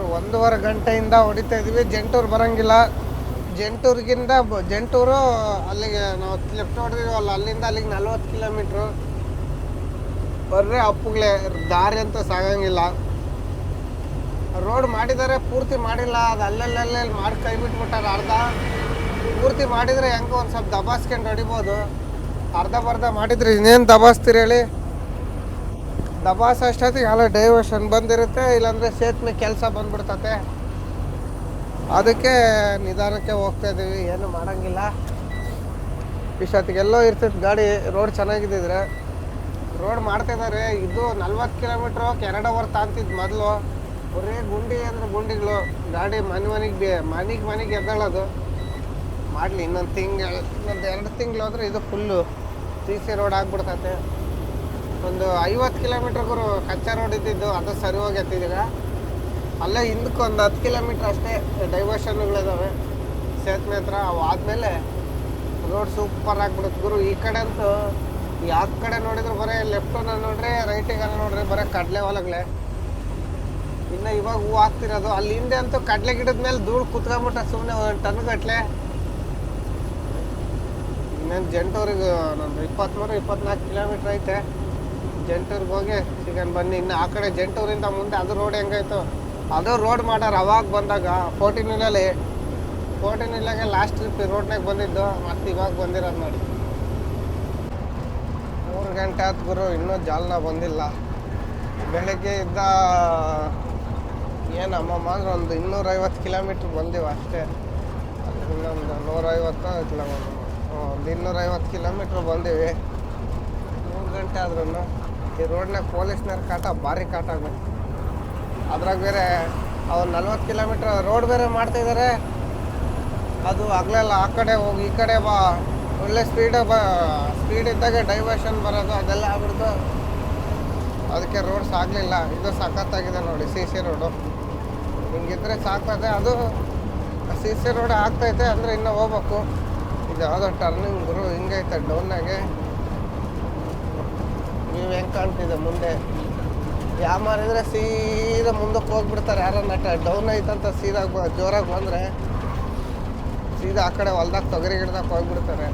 ಗುರು ಒಂದೂವರೆ ಗಂಟೆಯಿಂದ ಹೊಡಿತಾ ಇದೀವಿ ಜಂಟೂರು ಬರೋಂಗಿಲ್ಲ. ಜಂಟೂರಿಗಿಂತ ಜಂಟೂರು ಅಲ್ಲಿಗೆ ನಾವು ಲೆಫ್ಟ್ ಹೊಡೆದಿವಲ್ಲ ಅಲ್ಲಿಂದ ಅಲ್ಲಿಗೆ ನಲ್ವತ್ತು ಕಿಲೋಮೀಟ್ರು. ಬರ್ರೆ ಅಪ್ಪುಗಳೇ, ದಾರಿ ಅಂತ ಸಾಗಂಗಿಲ್ಲ. ರೋಡ್ ಮಾಡಿದ್ದಾರೆ ಪೂರ್ತಿ ಮಾಡಿಲ್ಲ. ಅದು ಅಲ್ಲಲ್ಲಲ್ಲಿ ಮಾಡಿ ಕೈ ಬಿಟ್ಬಿಟ್ಟಾರೆ ಅರ್ಧ. ಪೂರ್ತಿ ಮಾಡಿದರೆ ಹೆಂಗೆ ಒಂದು ಸ್ವಲ್ಪ ದಬಾಸ್ಕೊಂಡು ಹೊಡಿಬೋದು. ಅರ್ಧ ಬರ್ಧ ಮಾಡಿದ್ರೆ ಇನ್ನೇನು ದಬಾಸ್ತೀರಿ ಹೇಳಿ? ದಬಾಸ್ ಅಷ್ಟೊತ್ತಿಗೆ ಎಲ್ಲ ಡೈವರ್ಷನ್ ಬಂದಿರುತ್ತೆ, ಇಲ್ಲಾಂದರೆ ಸೇತುವೆ ಕೆಲಸ ಬಂದ್ಬಿಡ್ತತೆ. ಅದಕ್ಕೆ ನಿಧಾನಕ್ಕೆ ಹೋಗ್ತಾ ಇದ್ದೀವಿ, ಏನು ಮಾಡೋಂಗಿಲ್ಲ. ಇಷ್ಟೊತ್ತಿಗೆಲ್ಲೋ ಇರ್ತೈತೆ ಗಾಡಿ ರೋಡ್ ಚೆನ್ನಾಗಿದ್ದಿದ್ರೆ. ರೋಡ್ ಮಾಡ್ತಿದ್ದಾರೆ ಇದು ನಲ್ವತ್ತು ಕಿಲೋಮೀಟ್ರ್ ಎರಡು ಅವರ್ ತಾಂತಿದ್ದು ಮೊದಲು. ಬರೀ ಗುಂಡಿ ಅಂದರೆ ಗುಂಡಿಗಳು, ಗಾಡಿ ಮನೆ ಮನೆಗೆ ಮನೆಗೆ ಮನೆಗೆ ಎದ್ದೇಳೋದು ಮಾಡಲಿ, ಇನ್ನೊಂದು ತಿಂಗಳು, ಇನ್ನೊಂದು ಎರಡು ತಿಂಗಳು ಹೋದ್ರೆ ಇದು ಫುಲ್ಲು ಸಿ ಸಿ ರೋಡ್ ಆಗ್ಬಿಡ್ತೈತೆ. ಒಂದು ಐವತ್ತು ಕಿಲೋಮೀಟ್ರ್ಗೂ ಕಚ್ಚಾ ರೋಡ್ ಇದ್ದಿದ್ದು, ಅದು ಸರಿ ಹೋಗಿ ಈಗ ಅಲ್ಲೇ ಹಿಂದಕ್ಕೆ ಒಂದು ಹತ್ತು ಕಿಲೋಮೀಟ್ರ್ ಅಷ್ಟೇ ಡೈವರ್ಷನ್ಗಳಿದಾವೆ ಸೇತುವೆ ಹತ್ರ ಅವು ಆದಮೇಲೆ ರೋಡ್ ಸೂಪರ್ ಆಗಿಬಿಡುತ್ತೆ ಗುರು. ಈ ಕಡೆ ಅಂತೂ ಯಾವ ಕಡೆ ನೋಡಿದ್ರು ಬರೀ ಲೆಫ್ಟನ್ನ ನೋಡ್ರಿ ರೈಟಿಗನ್ನ ನೋಡ್ರಿ ಬರೀ ಕಡಲೆ ಹೊಲಗಳೇ ಇನ್ನು ಇವಾಗ ಹೂ ಹಾಕ್ತಿರೋದು. ಅಲ್ಲಿ ಹಿಂದೆ ಅಂತೂ ಕಡಲೆ ಗಿಡದ ಮೇಲೆ ಧೂಳು ಕುತ್ಕೊಂಬಿಟ್ಟ ಸುಮ್ಮನೆ ಒಂದು ಟನ್ ಗಟ್ಲೆ. ಇನ್ನೇನು ಜಂಟವ್ರಿಗೆ ಒಂದು ಇಪ್ಪತ್ತ್ಮೂರು ಇಪ್ಪತ್ನಾಲ್ಕು ಕಿಲೋಮೀಟ್ರ್ ಐತೆ. ಜಂಟೂರಿಗೆ ಹೋಗಿ ಸಿಗನ್ ಬನ್ನಿ, ಇನ್ನು ಆ ಕಡೆ ಜಂಟೂರಿಂದ ಮುಂದೆ ಅದು ರೋಡ್ ಹೆಂಗಾಯ್ತು? ಅದು ರೋಡ್ ಮಾಡ್ಯಾರ ಅವಾಗ ಬಂದಾಗ ಫೋರ್ಟಿನ್ ಇಲ್ಲಲ್ಲಿ ಫೋರ್ಟಿನ್ ಇಲ್ಲಾಗೆ ಲಾಸ್ಟ್ ಟ್ರಿಪ್ ರೋಡ್ನಾಗ ಬಂದಿದ್ದು, ಮತ್ತೆ ಇವಾಗ ಬಂದಿರೋದು ನೋಡಿ. ಮೂರು ಗಂಟೆ ಆಯ್ತು ಗುರು, ಇನ್ನೂ ಜಾಲನ ಬಂದಿಲ್ಲ. ಬೆಳಗ್ಗೆ ಇದ್ದ ಏನು ಅಮ್ಮಮ್ಮ ಅಂದ್ರೆ ಒಂದು ಇನ್ನೂರೈವತ್ತು ಕಿಲೋಮೀಟ್ರ್ ಬಂದೀವಿ ಅಷ್ಟೇ. ಇನ್ನೊಂದು ನೂರೈವತ್ತು ಕಿಲೋಮೀಟ್ರ್ ಒಂದು ಇನ್ನೂರೈವತ್ತು ಕಿಲೋಮೀಟ್ರ್ ಬಂದೀವಿ. ಮೂರು ಗಂಟೆ ಆದ್ರೂ ಈ ರೋಡ್ನಾಗ ಪೊಲೀಸ್ನವ್ರ ಕಾಟ ಭಾರಿ ಕಾಟ ಆಗ್ಬೇಕು ಅದ್ರಾಗ ಬೇರೆ ಅವ್ರು ನಲ್ವತ್ತು ಕಿಲೋಮೀಟ್ರ್ ರೋಡ್ ಬೇರೆ ಮಾಡ್ತಾಯಿದ್ದಾರೆ ಅದು ಆಗಲೆಲ್ಲ ಆ ಕಡೆ ಹೋಗಿ ಈ ಕಡೆ ಬಾ. ಒಳ್ಳೆ ಸ್ಪೀಡ್ ಬ ಸ್ಪೀಡ್ ಇದ್ದಾಗ ಡೈವರ್ಷನ್ ಬರೋದು ಅದೆಲ್ಲ ಆಗ್ಬಿಡ್ತು. ಅದಕ್ಕೆ ರೋಡ್ಸ್ ಆಗಲಿಲ್ಲ. ಇದು ಸಖತ್ತಾಗಿದೆ ನೋಡಿ ಸಿ ಸಿ ರೋಡು ಹಿಂಗಿದ್ರೆ ಸಾಕದೆ ಅದು ಸಿ ಸಿ ರೋಡ್ ಆಗ್ತೈತೆ ಅಂದರೆ ಇನ್ನೂ ಹೋಗ್ಬೇಕು. ಇದು ಯಾವುದೋ ಟರ್ನಿಂಗ್ ಗುರು ಹಿಂಗೈತೆ ಡೌನ್ನಾಗೆ ನೀವು ಹೆಂಗೆ ಕಾಣ್ತಿದೆ ಮುಂದೆ? ಯಾವ ಮಾರಿದ್ರೆ ಸೀದಾ ಮುಂದಕ್ಕೆ ಹೋಗ್ಬಿಡ್ತಾರೆ. ನಟ ಡೌನ್ ಐತಂತ ಸೀದಾ ಜೋರಾಗಿ ಬಂದರೆ ಸೀದಾ ಆ ಕಡೆ ಹೊಲ್ದಾಗ ತೊಗರಿ ಗಿಡದಾಗ ಹೋಗ್ಬಿಡ್ತಾರೆ.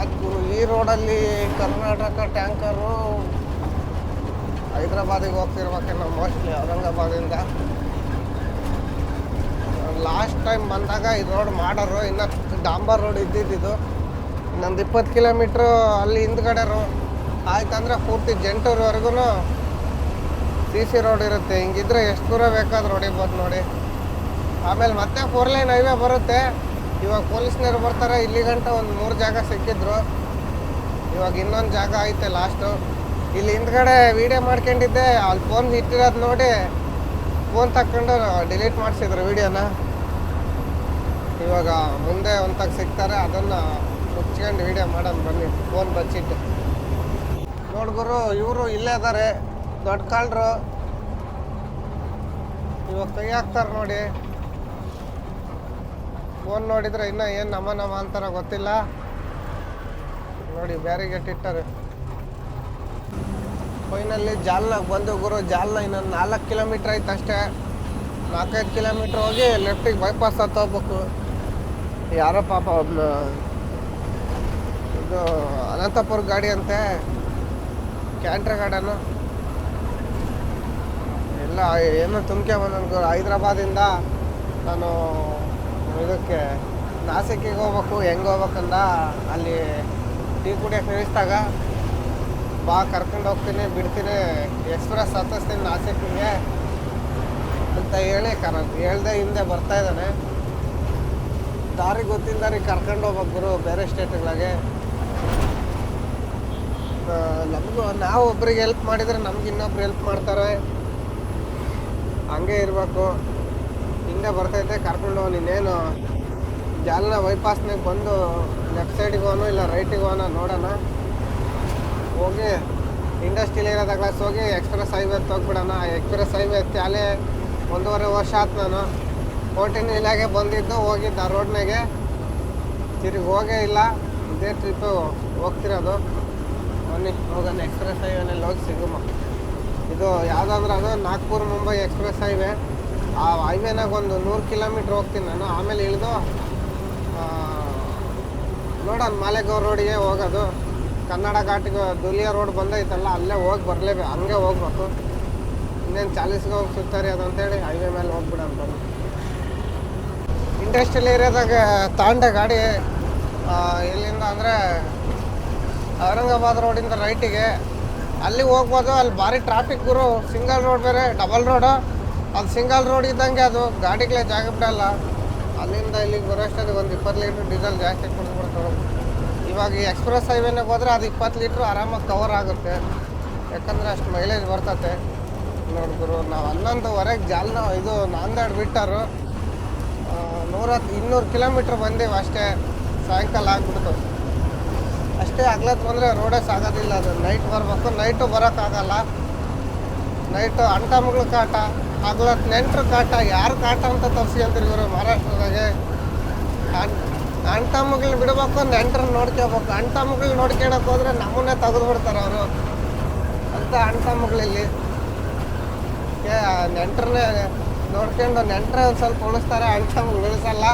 ಅದು ಈ ರೋಡಲ್ಲಿ ಕರ್ನಾಟಕ ಟ್ಯಾಂಕರು ಹೈದ್ರಾಬಾದಿಗೆ ಹೋಗ್ತಿರ್ಬೇಕೇನೋ ಮೋಸ್ಟ್ಲಿ ಔರಂಗಾಬಾದಿಂದ. ಲಾಸ್ಟ್ ಟೈಮ್ ಬಂದಾಗ ಈ ರೋಡ್ ಮಾಡೋರು ಇನ್ನು ಡಾಂಬರ್ ರೋಡ್ ಇದ್ದಿದ್ದು ಇನ್ನೊಂದು ಇಪ್ಪತ್ತು ಕಿಲೋಮೀಟ್ರು ಅಲ್ಲಿ ಹಿಂದ್ಗಡೆ ರೋ ಆಯ್ತಂದ್ರೆ ಪೂರ್ತಿ ಜಂಟೂರ್ವರೆಗೂ ಸಿ ಸಿ ರೋಡ್ ಇರುತ್ತೆ. ಹಿಂಗಿದ್ರೆ ಎಷ್ಟು ದೂರ ಬೇಕಾದ್ರೂ ಹೊಡಿಬೋದು ನೋಡಿ. ಆಮೇಲೆ ಮತ್ತೆ ಫೋರ್ ಲೈನ್ ಹೈವೇ ಬರುತ್ತೆ. ಇವಾಗ ಪೊಲೀಸ್ನವ್ರು ಬರ್ತಾರೆ. ಇಲ್ಲಿ ಗಂಟ ಒಂದು ಮೂರು ಜಾಗ ಸಿಕ್ಕಿದ್ರು. ಇವಾಗ ಇನ್ನೊಂದು ಜಾಗ ಐತೆ ಲಾಸ್ಟು ಇಲ್ಲಿ ಹಿಂದ್ಗಡೆ ವೀಡಿಯೋ ಮಾಡ್ಕೊಂಡಿದ್ದೆ. ಅಲ್ಲಿ ಫೋನ್ ಇಟ್ಟಿರೋದು ನೋಡಿ ಫೋನ್ ತಕ್ಕೊಂಡು ಡಿಲೀಟ್ ಮಾಡಿಸಿದ್ರು ವೀಡಿಯೋನ ಇವಾಗ ಮುಂದೆ ಒಂದಾಗ ಸಿಗ್ತಾರೆ. ಅದನ್ನು ಮುಚ್ಕೊಂಡು ವೀಡಿಯೋ ಮಾಡೋಣ ಬನ್ನಿ. ಫೋನ್ ಬಚ್ಚಿಟ್ಟು. ನೋಡ್ಗುರು ಇವರು ಇಲ್ಲೇ ಇದ್ದಾರೆ ದೊಡ್ಡ ಕಾಳರು. ಇವಾಗ ಕೈ ಹಾಕ್ತಾರೆ ನೋಡಿ. ಫೋನ್ ನೋಡಿದ್ರೆ ಇನ್ನೂ ಏನು ನಮ್ಮ ನಮ್ಮ ಅಂತಾರ ಗೊತ್ತಿಲ್ಲ. ನೋಡಿ ಬ್ಯಾರಿಗೇಟ್ ಇಟ್ಟಾರೆ ಫೈನಲ್ಲಿ ಜಾಲ್ನಾಗ ಬಂದು ಗುರು, ಜಾಲ್ನ ಇನ್ನೊಂದು ನಾಲ್ಕು ಕಿಲೋಮೀಟ್ರ್ ಆಯ್ತು ಅಷ್ಟೇ. ನಾಲ್ಕೈದು ಕಿಲೋಮೀಟ್ರ್ ಹೋಗಿ ಲೆಫ್ಟಿಗೆ ಬೈಪಾಸ್ ಹತ್ತೋಗ್ಬೇಕು ಯಾರೋ ಪಾಪ ಇದು ಅನಂತಪುರ ಗಾಡಿ ಅಂತೆ. ಕ್ಯಾಂಟ್ರ ಗಾರ್ಡನು ಎಲ್ಲ ಏನೋ ತುಮಕೆ ಬಂದನ್ಗು ಹೈದ್ರಾಬಾದಿಂದ ನಾನು ಇದಕ್ಕೆ ನಾಸಿಕಿಗೆ ಹೋಗ್ಬೇಕು, ಹೆಂಗೆ ಹೋಗ್ಬೇಕಂದ ಅಲ್ಲಿ ಟೀ ಕುಡಿಯೋಕೆ ನಿಲ್ಲಿಸಿದಾಗ ಬಾ ಕರ್ಕೊಂಡು ಹೋಗ್ತೀನಿ, ಬಿಡ್ತೀನಿ, ಎಕ್ಸ್ಪ್ರೆಸ್ ಹತ್ತಿಸ್ತೀನಿ ನಾಸಿಕಿಗೆ ಅಂತ ಹೇಳಿ ಕರ ಹೇಳ್ದೆ ಹಿಂದೆ ಬರ್ತಾ ಇದ್ದಾನೆ. ದಾರಿ ಗೊತ್ತಿಲ್ಲದಾರಿ ಕರ್ಕೊಂಡು ಹೋಗ್ಬೇಕು ಬೇರೆ ಸ್ಟೇಟ್ಗಳಿಗೆ ನಮಗೂ ನಾವು ಒಬ್ರಿಗೆ ಹೆಲ್ಪ್ ಮಾಡಿದರೆ ನಮ್ಗೆ ಇನ್ನೊಬ್ರು ಹೆಲ್ಪ್ ಮಾಡ್ತಾರೆ. ಹಂಗೆ ಇರಬೇಕು. ಹಿಂದೆ ಬರ್ತೈತೆ ಕರ್ಕೊಂಡು ನೀನೇನು ಜಾಲನ ಬೈಪಾಸ್ನಾಗ ಬಂದು ಲೆಫ್ಟ್ ಸೈಡಿಗೆ ಹೋಗೋಣ, ಇಲ್ಲ ರೈಟಿಗೆ ನೋಡೋಣ. ಹೋಗಿ ಇಂಡಸ್ಟ್ರಿಯಲ್ ಏರಿಯಾದ ಕ್ಲಾಸ್ ಹೋಗಿ ಎಕ್ಸ್ಪ್ರೆಸ್ ಹೈವೇ ಹೋಗ್ಬಿಡೋಣ. ಎಕ್ಸ್ಪ್ರೆಸ್ ಹೈವೇ ಎತ್ತಿ ಅಲ್ಲೇ ಒಂದೂವರೆ ವರ್ಷ ಆಯ್ತು ನಾನು. ಫೋರ್ಟೀನ್ ಇಲ್ಲಾಗೆ ಬಂದಿದ್ದು, ಹೋಗಿದ್ದ ಆ ರೋಡ್ನಾಗೆ ತಿರುಗಿ ಹೋಗೇ ಇಲ್ಲ. ಇದೇ ಟ್ರಿಪ್ಪು ಹೋಗ್ತಿರೋದು. ಬನ್ನಿ. ಹೋಗೋಣ ಎಕ್ಸ್ಪ್ರೆಸ್ ಹೈವೇನಲ್ಲಿ ಹೋಗಿ ಸಿಗುಮ. ಇದು ಯಾವುದಾದ್ರೂ ಅದು ನಾಗ್ಪುರ್ ಮುಂಬೈ ಎಕ್ಸ್ಪ್ರೆಸ್ ಹೈವೇ ಆ ಹೈವೇನಾಗ ಒಂದು ನೂರು ಕಿಲೋಮೀಟ್ರ್ ಹೋಗ್ತೀನಿ ನಾನು. ಆಮೇಲೆ ಇಳಿದು ನೋಡೋಣ ಮಾಲೆಗಾವ್ ರೋಡಿಗೆ ಹೋಗೋದು. ಕನ್ನಡ ಘಾಟಿಗೆ ದುಲಿಯಾ ರೋಡ್ ಬಂದೈತಲ್ಲ, ಅಲ್ಲೇ ಹೋಗಿ ಬರಲೇಬೇಕು. ಹಂಗೆ ಹೋಗ್ಬೇಕು. ಇನ್ನೇನು ಚಾಲೀಸ್ಗೆ ಹೋಗಿ ಸುತ್ತಾರೆ ಅದಂತೇಳಿ ಹೈವೇ ಮೇಲೆ ಹೋಗ್ಬಿಡ ಅಂತ ಇಂಡಸ್ಟ್ರಿಯಲ್ ಏರಿಯಾದಾಗ ತಾಂಡ ಗಾಡಿ ಎಲ್ಲಿಂದ ಅಂದರೆ ಔರಂಗಾಬಾದ್ ರೋಡಿಂದ ರೈಟಿಗೆ. ಅಲ್ಲಿ ಹೋಗ್ಬೋದು, ಅಲ್ಲಿ ಭಾರಿ ಟ್ರಾಫಿಕ್ ಗುರು. ಸಿಂಗಲ್ ರೋಡ್ ಬೇರೆ ಡಬಲ್ ರೋಡು ಅದು ಸಿಂಗಲ್ ರೋಡ್ ಇದ್ದಂಗೆ ಅದು. ಗಾಡಿಗಳೇ ಜಾಗ ಬಿಡಲ್ಲ. ಅಲ್ಲಿಂದ ಇಲ್ಲಿಗೆ ಬರೋಷ್ಟೊತ್ತಿಗೆ ಒಂದು ಇಪ್ಪತ್ತು ಲೀಟ್ರ್ ಡೀಸೆಲ್ ಜಾಸ್ತಿ ಕುಡಿದ್ಬಿಡ್ತಾರೆ ಇವಾಗ ಈ ಎಕ್ಸ್ಪ್ರೆಸ್ ಹೈವೇನಾಗ ಹೋದ್ರೆ ಅದು ಇಪ್ಪತ್ತು ಲೀಟ್ರ್ ಆರಾಮಾಗಿ ಕವರ್ ಆಗುತ್ತೆ. ಯಾಕಂದರೆ ಅಷ್ಟು ಮೈಲೇಜ್ ಬರ್ತತೆ. ನೋಡಿ ಗುರು, ನಾವು ಹನ್ನೊಂದುವರೆಗೆ ಜಾಲ್ನ ಇದು ನಾಂದೇಡ್ ಬಿಟ್ಟರು. ನೂರ ಇನ್ನೂರು ಕಿಲೋಮೀಟ್ರ್ ಬಂದೀವಿ ಅಷ್ಟೇ. ಸಾಯಂಕಾಲ ಆಗ್ಬಿಡ್ತು. ಅಷ್ಟೇ ಆಗ್ಲತ್ತು ಬಂದರೆ ರೋಡೇ ಸಾಗೋದಿಲ್ಲ ಅದು. ನೈಟ್ ಬರಬೇಕು ನೈಟು ಬರೋಕ್ಕಾಗಲ್ಲ. ನೈಟು ಅಂಟಮಗಳ ಕಾಟ ಆಗ್ಲತ್ ನೆಂಟ್ರ ಕಾಟ, ಯಾರು ಕಾಟ ಅಂತ ತಪ್ಸಿ ಅಂತೀರಿ ಇವರು ಮಹಾರಾಷ್ಟ್ರದಾಗೆ ಅಂಟಮಗಳು ಬಿಡಬೇಕು, ನೆಂಟ್ರನ್ನ ನೋಡ್ಕೋಬೇಕು. ಅಂಟಮಗಳು ನೋಡ್ಕೊಳಕ್ ಹೋದ್ರೆ ನಮ್ಮನ್ನೇ ತೆಗೆದು ಬಿಡ್ತಾರೆ ಅವರು. ಅಂತ ಅಂಟಮಗಳಲ್ಲಿ ನೆಂಟ್ರನ್ನೇ ನೋಡ್ಕೊಂಡು ನೆಂಟ್ರೆ ಒಂದು ಸ್ವಲ್ಪ ಉಳಿಸ್ತಾರೆ ಅಂಟಮಗಳು ಉಳಿಸಲ್ಲ.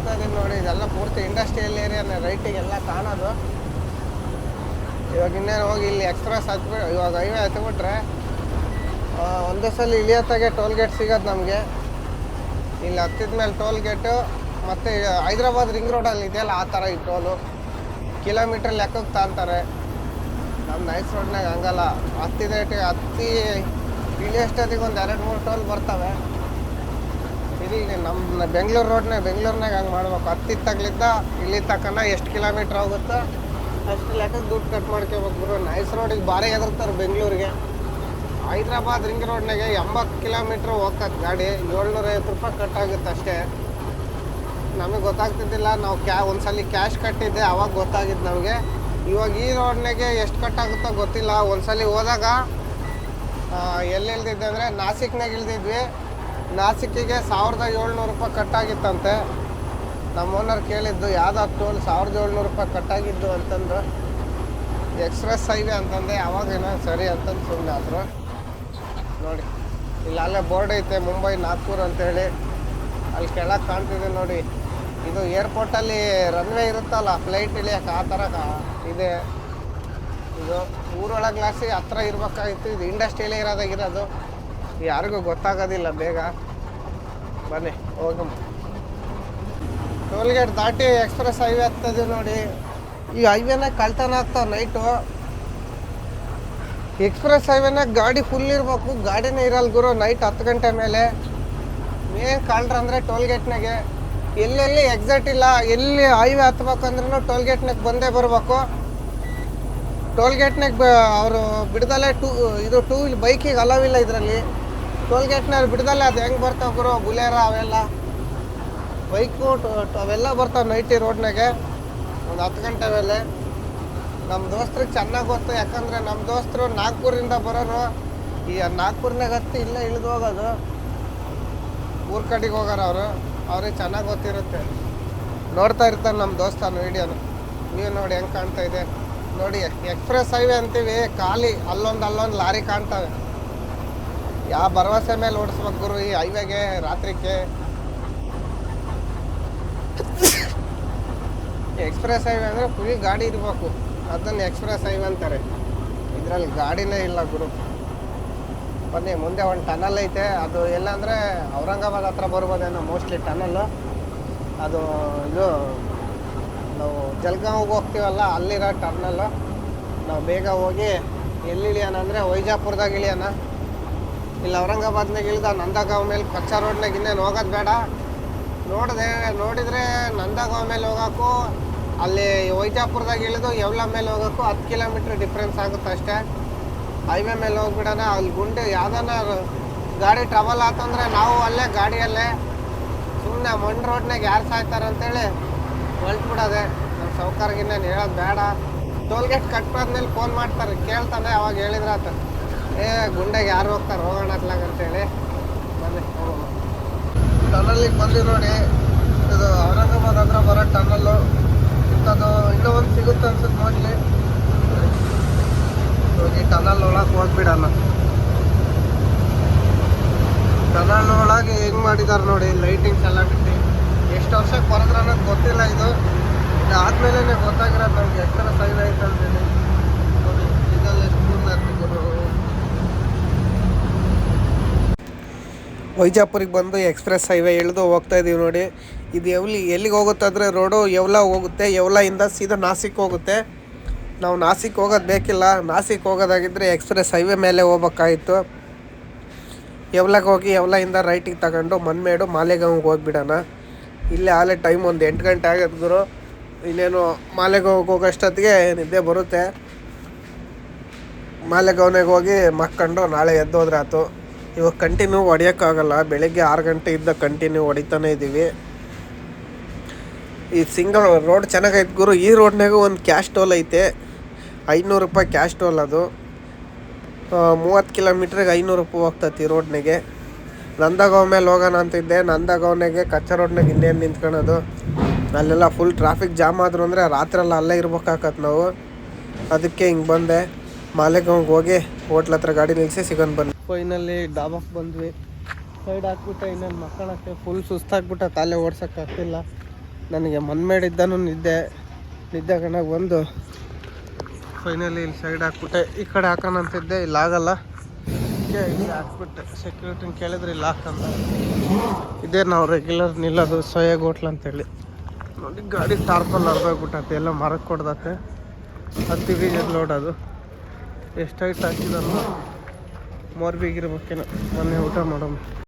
ಹೋಗ್ತಾ ಇದೀನಿ ನೋಡಿ, ಇದೆಲ್ಲ ಪೂರ್ತಿ ಇಂಡಸ್ಟ್ರಿಯಲ್ ಏರಿಯಾನ ರೈಟಿಗೆಲ್ಲ ಕಾಣೋದು. ಇವಾಗ ಇನ್ನೇನು ಹೋಗಿ ಇಲ್ಲಿ ಎಕ್ಸ್ಪ್ರೆಸ್ ಹತ್ಬಿಟ್ಟು ಇವಾಗ ಹೈವೇ ಹತ್ಬಿಟ್ರೆ ಒಂದೇ ಸಲ ಇಳಿಯತ್ತಾಗೆ ಟೋಲ್ ಗೇಟ್ ಸಿಗೋದು ನಮಗೆ. ಇಲ್ಲಿ ಹತ್ತಿದ ಮೇಲೆ ಟೋಲ್ ಗೇಟು ಮತ್ತು ಹೈದ್ರಾಬಾದ್ ರಿಂಗ್ ರೋಡಲ್ಲಿ ಇದೆಯಲ್ಲ, ಆ ಥರ ಈ ಟೋಲು ಕಿಲೋಮೀಟ್ರ್ ಲೆಕ್ಕಕ್ಕೆ ತಾಂತಾರೆ. ನಮ್ಮ ನೈಸ್ ರೋಡ್ನಾಗ ಹಂಗಲ್ಲ. ಹತ್ತಿದ ಹತ್ತಿ ಇಳಿಯೋಷ್ಟೊತ್ತಿಗೆ ಒಂದು ಎರಡು ಮೂರು ಟೋಲ್ ಬರ್ತವೆ. ಇಲ್ಲಿ ನಮ್ಮ ಬೆಂಗಳೂರು ರೋಡ್ನಾಗ ಬೆಂಗಳೂರಿನಾಗ ಹಂಗೆ ಮಾಡ್ಬೇಕು. ಹತ್ತಿತ್ತಾಗ್ಲಿದ್ದ ತಗ್ಲಿದ್ದ ಇಲ್ಲಿ ತಕ್ಕನ ಎಷ್ಟು ಕಿಲೋಮೀಟ್ರ್ ಆಗುತ್ತೆ? ಅಷ್ಟು ಲೆಕ್ಕಕ್ಕೆ ದುಡ್ಡು ಕಟ್ ಮಾಡ್ಕೋಬೇಕು ಗುರು. ನೈಸ್ ರೋಡಿಗೆ ಭಾರಿ ಎದುರ್ತಾರೆ ಬೆಂಗಳೂರಿಗೆ. ಹೈದ್ರಾಬಾದ್ ರಿಂಗ್ ರೋಡ್ನಾಗೆ ಎಂಬತ್ತು ಕಿಲೋಮೀಟ್ರ್ ಹೋಗ್ತದೆ ಗಾಡಿ. ಏಳ್ನೂರ ಐವತ್ತು ರೂಪಾಯಿ ಕಟ್ ಆಗುತ್ತೆ ಅಷ್ಟೇ. ನಮಗೆ ಗೊತ್ತಾಗ್ತಿದ್ದಿಲ್ಲ. ನಾವು ಕ್ಯಾ, ಒಂದ್ಸಲ ಕ್ಯಾಶ್ ಕಟ್ಟಿದ್ದೆ, ಅವಾಗ ಗೊತ್ತಾಗಿದ್ದು ನಮಗೆ. ಇವಾಗ ಈ ರೋಡ್ನಾಗೆ ಎಷ್ಟು ಕಟ್ಟಾಗುತ್ತೋ ಗೊತ್ತಿಲ್ಲ. ಒಂದ್ಸಲಿ ಹೋದಾಗ ಎಲ್ಲಿ ಇಳ್ದಿದ್ದೆ ಅಂದರೆ ನಾಸಿಕ್ನಾಗ ಇಳ್ದಿದ್ವಿ. ನಾಸಿಕ್ಕಿಗೆ ಸಾವಿರದ ಏಳ್ನೂರು ರೂಪಾಯಿ ಕಟ್ಟಾಗಿತ್ತಂತೆ. ನಮ್ಮ ಓನರ್ ಕೇಳಿದ್ದು, ಯಾವ್ದು ಟೋಲ್ ಸಾವಿರದ ಏಳ್ನೂರು ರೂಪಾಯಿ ಕಟ್ಟಾಗಿದ್ದು ಅಂತಂದ್ರೆ. ಎಕ್ಸ್ಪ್ರೆಸ್ ಹೈವೇ ಅಂತಂದೆ, ಯಾವಾಗೇನೋ ಸರಿ ಅಂತಂದು ಸುಮ್ಮನೆ ಆದರು. ನೋಡಿ ಇಲ್ಲಿ ಅಲ್ಲೇ ಬೋರ್ಡ್ ಐತೆ, ಮುಂಬೈ, ನಾಗ್ಪುರ್ ಅಂತೇಳಿ. ಅಲ್ಲಿ ಕೆಳಗೆ ಕಾಣ್ತಿದೆ ನೋಡಿ. ಇದು ಏರ್ಪೋರ್ಟಲ್ಲಿ ರನ್ವೇ ಇರುತ್ತಲ್ಲ ಫ್ಲೈಟ್ ಇಳಿಯಕ್ಕೆ ಆ ಥರ ಇದೆ. ಇದು ಊರೊಳಗ್ಲಾಸಿ ಹತ್ರ ಇರಬೇಕಾಗಿತ್ತು ಇದು ಇಂಡಸ್ಟ್ರಿಯಲ್ಲೇ ಇರೋದಾಗಿರೋದು ಯಾರಿಗೂ ಗೊತ್ತಾಗೋದಿಲ್ಲ, ಬೇಗ ಬನ್ನಿ, ಹೋಗಮ್ಮ. ಟೋಲ್ಗೇಟ್ ದಾಟಿ ಎಕ್ಸ್ಪ್ರೆಸ್ ಹೈವೇ ಆಗ್ತದೆ ನೋಡಿ. ಈ ಹೈವೇನಾಗ ಕಳ್ತನ ಆಗ್ತಾವ ನೈಟು. ಎಕ್ಸ್ಪ್ರೆಸ್ ಹೈವೇನಾಗ ಗಾಡಿ ಫುಲ್ ಇರಬೇಕು, ಗಾಡಿನೇ ಇರಲ್ಲ ಗುರು, ನೈಟ್ ಹತ್ತು ಗಂಟೆ ಮೇಲೆ. ಮೇನ್ ಕಳ್ರ ಅಂದರೆ ಟೋಲ್ ಗೇಟ್ನಾಗೆ ಎಲ್ಲೆಲ್ಲಿ ಎಕ್ಸಾಕ್ಟ್ ಇಲ್ಲ, ಎಲ್ಲಿ ಹೈವೇ ಹತ್ಬೇಕಂದ್ರೂ ಟೋಲ್ ಗೇಟ್ನಾಗ ಬಂದೇ ಬರಬೇಕು. ಟೋಲ್ ಗೇಟ್ನಾಗ ಅವರು ಬಿಡ್ದಲೇ ಟೂ ಇದು ಟೂ ವೀಲ್ ಬೈಕಿಗೆ ಅಲವಿಲ್ಲ ಇದರಲ್ಲಿ. ಟೋಲ್ ಗೇಟ್ನಾಗ ಬಿಡ್ದಲ್ಲ ಅದು ಹೆಂಗೆ ಬರ್ತಾವೆ ಗುರು? ಬುಲೇರ ಅವೆಲ್ಲ. ಬೈಕು ಅವೆಲ್ಲ ಬರ್ತಾವೆ ನೈಟಿ ರೋಡ್ನಾಗೆ. ಒಂದು ಹತ್ತು ಗಂಟೆ ಮೇಲೆ. ನಮ್ಮ ದೋಸ್ತ್ರಿಗೆ ಚೆನ್ನಾಗಿ ಗೊತ್ತು, ಯಾಕಂದರೆ ನಮ್ಮ ದೋಸ್ತರು ನಾಗ್ಪುರಿಂದ ಬರೋರು. ಈ ನಾಗ್ಪುರ್ನಾಗ ಹತ್ತಿ ಇಲ್ಲೇ ಇಳಿದು ಹೋಗೋದು. ಊರ ಕಡೆಗೆ ಹೋಗೋರು ಅವರು. ಅವ್ರಿಗೆ ಚೆನ್ನಾಗಿ ಗೊತ್ತಿರುತ್ತೆ. ನೋಡ್ತಾ ಇರ್ತಾರೆ ನಮ್ಮ ದೋಸ್ತ ವೀಡಿಯೋನು. ನೀವು ನೋಡಿ ಹೆಂಗೆ ಕಾಣ್ತಾ ಇದೆ. ನೋಡಿ, ಎಕ್ಸ್ಪ್ರೆಸ್ ಹೈವೇ ಅಂತೀವಿ, ಖಾಲಿ, ಅಲ್ಲೊಂದು ಅಲ್ಲೊಂದು ಲಾರಿ ಕಾಣ್ತವೆ. ಯಾವ ಭರವಸೆ ಮೇಲೆ ಓಡಿಸ್ಬೇಕು ಗುರು ಈ ಹೈವೇಗೆ ರಾತ್ರಿಗೆ? ಎಕ್ಸ್ಪ್ರೆಸ್ ಹೈವೇ ಅಂದರೆ ಫುಲ್ ಗಾಡಿ ಇರಬೇಕು. ಅದನ್ನು ಎಕ್ಸ್ಪ್ರೆಸ್ ಹೈವೇ ಅಂತಾರೆ. ಇದರಲ್ಲಿ ಗಾಡಿನೇ ಇಲ್ಲ ಗುರು. ಬನ್ನಿ, ಮುಂದೆ ಒಂದು ಟನಲ್ ಐತೆ. ಅದು ಎಲ್ಲ ಅಂದರೆ ಔರಂಗಾಬಾದ್ ಹತ್ರ ಬರ್ಬೋದೇನೋ ಮೋಸ್ಟ್ಲಿ ಟನಲ್ಲು ಅದು ಇದು, ನಾವು ಜಲ್ಗಾಂವ್ಗೆ ಹೋಗ್ತೀವಲ್ಲ, ಅಲ್ಲಿರೋ ಟರ್ನಲ್ಲು ನಾವು ಬೇಗ ಹೋಗಿ ಎಲ್ಲಿ ಇಳಿಯೋಣ ಅಂದರೆ ವೈಜಾಪುರದಾಗ ಇಳಿಯೋಣ. ಇಲ್ಲಿ, ಔರಂಗಾಬಾದ್ನಾಗ ಇಳ್ದ, ನಂದಗಾಂವ್ ಮೇಲೆ ಕಚ್ಚಾ ರೋಡ್ನಾಗ ಇನ್ನೇನು ಹೋಗೋದು ಬೇಡ. ನೋಡಿದೆ, ನೋಡಿದರೆ ನಂದಗಾಂವ್ ಮೇಲೆ ಹೋಗೋಕ್ಕೂ ಅಲ್ಲಿ ವೈಜಾಪುರದಾಗ ಇಳಿದು ಯವ್ಲ ಮೇಲೆ ಹೋಗೋಕ್ಕೂ ಹತ್ತು ಕಿಲೋಮೀಟ್ರ್ ಡಿಫ್ರೆನ್ಸ್ ಆಗುತ್ತೆ ಅಷ್ಟೇ. ಹೈವೇ ಮೇಲೆ ಹೋಗ್ಬಿಡೋಣ, ಅಲ್ಲಿ ಗುಂಡಿ, ಯಾವ್ದಾನ ಗಾಡಿ ಟ್ರಬಲ್ ಆತಂದ್ರೆ ನಾವು ಅಲ್ಲೇ ಗಾಡಿಯಲ್ಲೇ ಸುಮ್ಮನೆ ಮಣ್ಣು ರೋಡ್ನಾಗ ಯಾರು ಸಾಯ್ತಾರೆ ಅಂತೇಳಿ ಹೊಲ್ಟ್ಬಿಡೋದೆ ನಮ್ಮ ಸೌಕರ್ಗಿನ್ನೇನು ಹೇಳೋದು ಬೇಡ. ಟೋಲ್ಗೇಟ್ ಕಟ್ಟಾದ್ಮೇಲೆ ಫೋನ್ ಮಾಡ್ತಾರೆ, ಕೇಳ್ತಾನೆ, ಅವಾಗ ಹೇಳಿದ್ರೆ ಆತ. ಏ, ಗುಂಡೆಗೆ ಯಾರು ಹೋಗ್ತಾರೆ? ಹೋಗೋಣ ಅಂತ ಅಂತೇಳಿ. ಬನ್ನಿ, ಹೋಗೋಣ. ಟನಲ್ಲಿಗೆ ಬಂದು ನೋಡಿ. ಇದು ಔರಂಗಾಬಾದ್ ಹತ್ರ ಬರೋ ಟನಲ್. ಇಂಥದ್ದು ಇನ್ನೂ ಒಂದು ಸಿಗುತ್ತೆ ಅನ್ಸುತ್ತೆ ನೋಡಲಿ ಈ ಟನಲ್ ಒಳಗೆ ಹೋಗ್ಬಿಡಣ. ಟನಲ್ ಒಳಗೆ ಹೆಂಗ್ ಮಾಡಿದ್ದಾರೆ ನೋಡಿ ಲೈಟಿಂಗ್ಸ್ ಎಲ್ಲ ಬಿಟ್ಟು. ಎಷ್ಟು ವರ್ಷಕ್ಕೆ ಬರೋದ್ರ ಅನ್ನೋದು ಗೊತ್ತಿಲ್ಲ ಇದು. ಆದ್ಮೇಲೆ ಗೊತ್ತಾಗಿರೋದು ನಮ್ಗೆ. ಎಷ್ಟರ ಸೈಡ್ ಆಯ್ತು ಅಂತೇಳಿ ನೋಡಿ ಇದೆಲ್ಲ ಎಷ್ಟು ಮುಂದೆ ಹಾಕ್ತಿದ್ರು ವೈಜಾಪುರಿಗೆ ಬಂದು ಎಕ್ಸ್ಪ್ರೆಸ್ ಹೈವೇ ಇಳಿದು ಹೋಗ್ತಾ ಇದ್ದೀವಿ ನೋಡಿ. ಇದು ಎವ್ಲಿ, ಎಲ್ಲಿಗೆ ಹೋಗುತ್ತೆ ಅಂದರೆ ರೋಡು ಯವ್ಲ ಹೋಗುತ್ತೆ ಯವ್ಲಾಯಿಂದ ಸೀದಾ ನಾಸಿಕ್ ಹೋಗುತ್ತೆ. ನಾವು ನಾಸಿಕ್ ಹೋಗೋದು ಬೇಕಿಲ್ಲ. ನಾಸಿಕ್ ಹೋಗೋದಾಗಿದ್ದರೆ ಎಕ್ಸ್ಪ್ರೆಸ್ ಹೈವೇ ಮೇಲೆ ಹೋಗ್ಬೇಕಾಗಿತ್ತು. ಯವ್ಲಾಗೆ ಹೋಗಿ ಯವ್ಲಾಯಿಂದ ರೈಟಿಗೆ ತಗೊಂಡು ಮನ್ಮೇಡು ಮಾಲೆಗಾಂವ್ಗೆ ಹೋಗಿಬಿಡೋಣ. ಇಲ್ಲೇ ಆಲೇ ಟೈಮ್ ಒಂದು ಎಂಟು ಗಂಟೆ ಆಗಿದ್ರು ಇನ್ನೇನು ಮಾಲೆಗಾಂವ್ಗೆ ಹೋಗೋಷ್ಟೊತ್ತಿಗೆ ನಿದ್ದೆ ಬರುತ್ತೆ. ಮಾಲೆಗಾವ್ನಾಗ ಹೋಗಿ ಮಕ್ಕಂಡು ನಾಳೆ ಎದ್ದೋದ್ರೆ ಆಯ್ತು ಇವಾಗ ಕಂಟಿನ್ಯೂ ಹೊಡಿಯೋಕ್ಕಾಗಲ್ಲ. ಬೆಳಗ್ಗೆ ಆರು ಗಂಟೆ ಇದ್ದ ಕಂಟಿನ್ಯೂ ಹೊಡಿತಾನೆ ಇದ್ದೀವಿ ಈ ಸಿಂಗಲ್ ರೋಡ್ ಚೆನ್ನಾಗೈತೆ ಗುರು. ಈ ರೋಡ್ನಾಗ ಒಂದು ಕ್ಯಾಶ್ ಟೋಲ್ ಐತೆ. ಐನೂರು ರೂಪಾಯಿ ಕ್ಯಾಶ್ ಟೋಲ್ ಅದು. ಮೂವತ್ತು ಕಿಲೋಮೀಟ್ರಿಗೆ ಐನೂರು ರೂಪಾಯಿ ಹೋಗ್ತೈತಿ ಈ ರೋಡ್ನಾಗೆ ನಂದಗಾಂವ್ ಮೇಲೆ ಹೋಗೋಣ ಅಂತಿದ್ದೆ ನಂದಗಾವ್ನಾಗೆ ಕಚ್ಚಾ ರೋಡ್ನಾಗ ಇನ್ನೇನು ನಿಂತ್ಕೊಳೋದು. ಅಲ್ಲೆಲ್ಲ ಫುಲ್ ಟ್ರಾಫಿಕ್ ಜಾಮ್ ಆದರು ಅಂದರೆ ರಾತ್ರೆಲ್ಲ ಅಲ್ಲೇ ಇರ್ಬೇಕಾಗತ್ತೆ ನಾವು. ಅದಕ್ಕೆ ಹಿಂಗೆ ಬಂದೆ. ಮಾಲೆಗಾಂವ್ಗೆ ಹೋಗಿ ಹೋಟ್ಲ್ ಹತ್ರ ಗಾಡಿ ನಿಲ್ಲಿಸಿ ಸಿಗೋಣ ಬನ್ನಿ ಫೈನಲ್ಲಿ ಡಾಬಾಕ್ ಬಂದ್ವಿ. ಸೈಡ್ ಹಾಕ್ಬಿಟ್ಟೆ, ಇನ್ನೇನು ಮಕ್ಕಳಕ್ಕೆ ಫುಲ್ ಸುಸ್ತಾಗ್ಬಿಟ್ಟ ತಾಲೆ ಓಡ್ಸೋಕ್ಕಾಗ್ತಿಲ್ಲ ನನಗೆ ಮನ್ಮೇಡಿದ್ದಾನು ನಿದ್ದೆ ನಿದ್ದೆ ಕಣಾಗ ಬಂದು ಫೈನಲಿ ಇಲ್ಲಿ ಸೈಡ್ ಹಾಕ್ಬಿಟ್ಟೆ. ಈ ಕಡೆ ಹಾಕೋಣ ಅಂತಿದ್ದೆ, ಇಲ್ಲಿ ಆಗಲ್ಲ. ಇಲ್ಲಿ ಹಾಕ್ಬಿಟ್ಟೆ. ಸೆಕ್ಯೂರಿಟಿನ ಕೇಳಿದ್ರೆ ಇಲ್ಲಿ ಹಾಕಂದ ಇದೇ ನಾವು ರೆಗ್ಯುಲರ್ ನಿಲ್ಲೋದು, ಸೊಯಾಗ್ ಹೋಟ್ಲ್ ಅಂತೇಳಿ. ನೋಡಿ, ಗಾಡಿ ಟಾರ್ಪಲ್ ಹರ್ದೋಗ್ಬಿಟ್ಟತೆ ಎಲ್ಲ ಮರಕ್ಕೆ ಕೊಡ್ದತ್ತೆ ಹತ್ತಿ ಬೀಜದ ಲೋಡ್ ಅದು. ಎಷ್ಟು ಹೈಟ್ ಮೋರ್ಬಿಗಿರ್ಬೇಕೇನೋ ಮೊನ್ನೆ ಊಟ ಮಾಡೋಣ.